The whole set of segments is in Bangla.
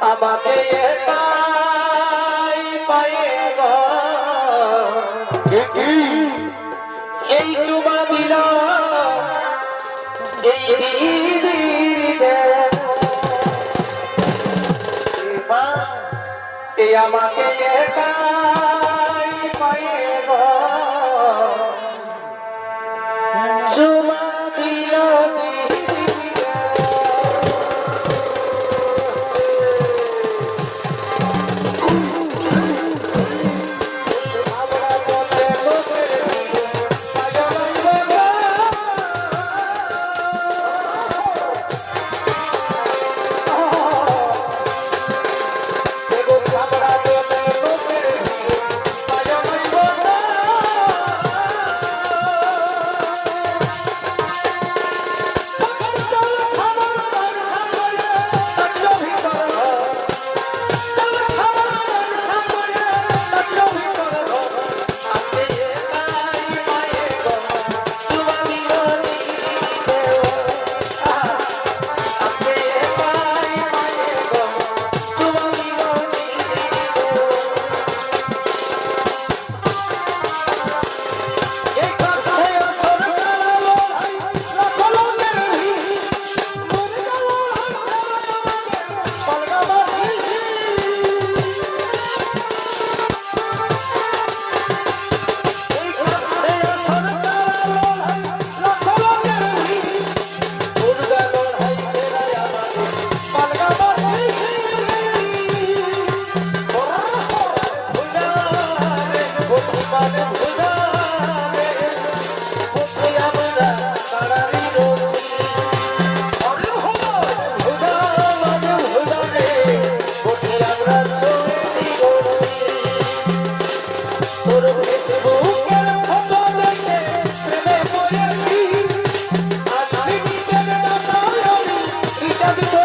আমাকে এই তোমা দিল এই আমাকে একাই পায়ে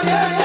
yeah, yeah.